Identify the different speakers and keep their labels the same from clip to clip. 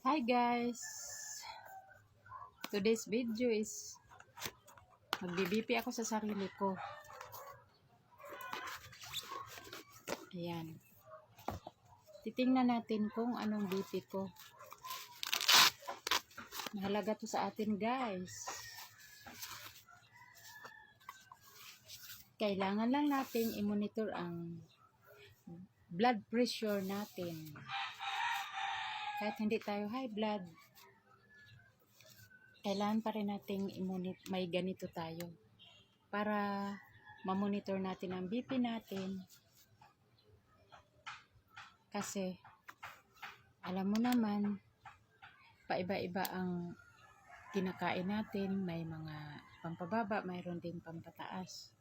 Speaker 1: Hi guys! Today's video is magbibipi ako sa sarili ko. Ayan. Titingnan natin kung anong BP ko. Mahalaga to sa atin guys. Kailangan lang natin i-monitor ang blood pressure natin kahit hindi tayo high blood, kailangan pa rin nating may ganito tayo para mamonitor natin ang BP natin. Kasi, alam mo naman, paiba-iba ang kinakain natin. May mga pampababa, mayroon din pampataas.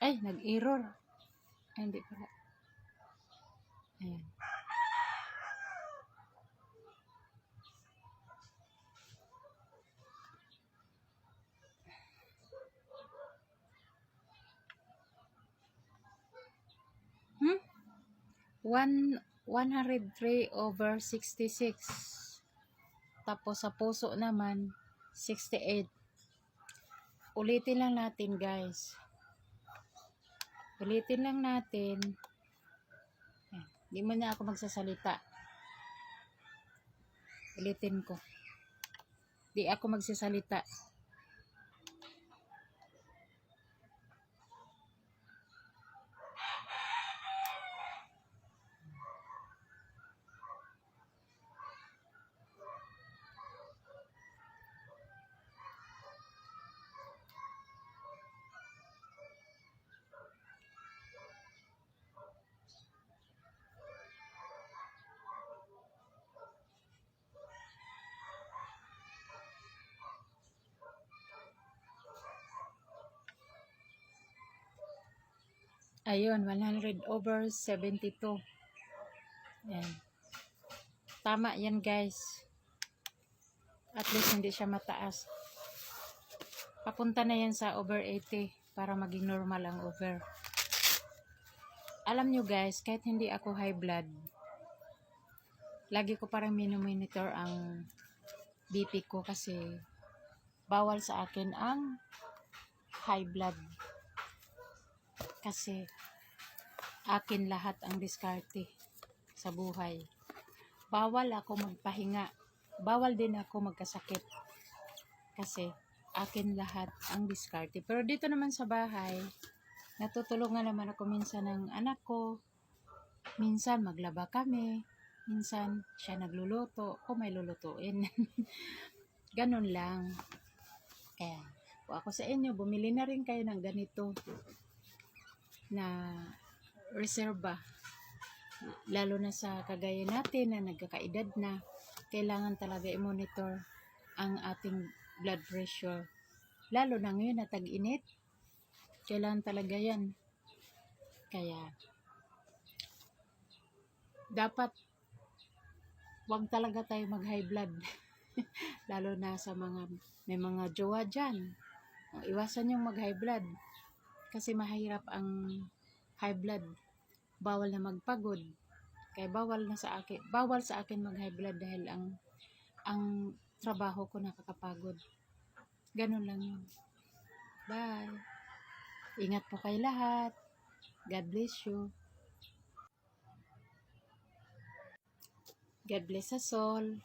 Speaker 1: Ay, nag-error. Ay, hindi pala. Ayan. Hmm? One, 103 over 66. Tapos sa puso naman, 68. Ulitin lang natin guys. Ulitin lang natin. Ayan. Di mo na ako magsasalita. Ulitin ko. Di ako magsasalita. Ayun, 100 over 72. Yan. Tama yan guys. At least hindi siya mataas. Papunta na yan sa over 80 para maging normal ang over. Alam nyo guys, kahit hindi ako high blood, lagi ko parang minomonitor ang BP ko kasi bawal sa akin ang high blood kasi akin lahat ang diskarte sa buhay. Bawal ako magpahinga. Bawal din ako magkasakit. Kasi akin lahat ang diskarte. Pero dito naman sa bahay, natutulungan naman ako minsan ng anak ko. Minsan maglaba kami. Minsan siya nagluluto. Ako may lulutuin. Ganun lang. Kaya, kung ako sa inyo, bumili na rin kayo ng ganito na reserba. Lalo na sa kagaya natin na nagkakaedad na kailangan talaga i-monitor ang ating blood pressure. Lalo na ngayon na tag-init kailangan talaga yan. Kaya dapat wag talaga tayo mag high blood. Lalo na sa mga may mga jowa dyan. Iwasan yung mag high blood kasi mahirap ang high blood. Bawal na magpagod. Kaya bawal na sa akin, bawal sa akin mag high blood dahil ang ang trabaho ko nakakapagod. Ganun lang yun. Bye. Ingat po kay lahat. God bless you. God bless us all.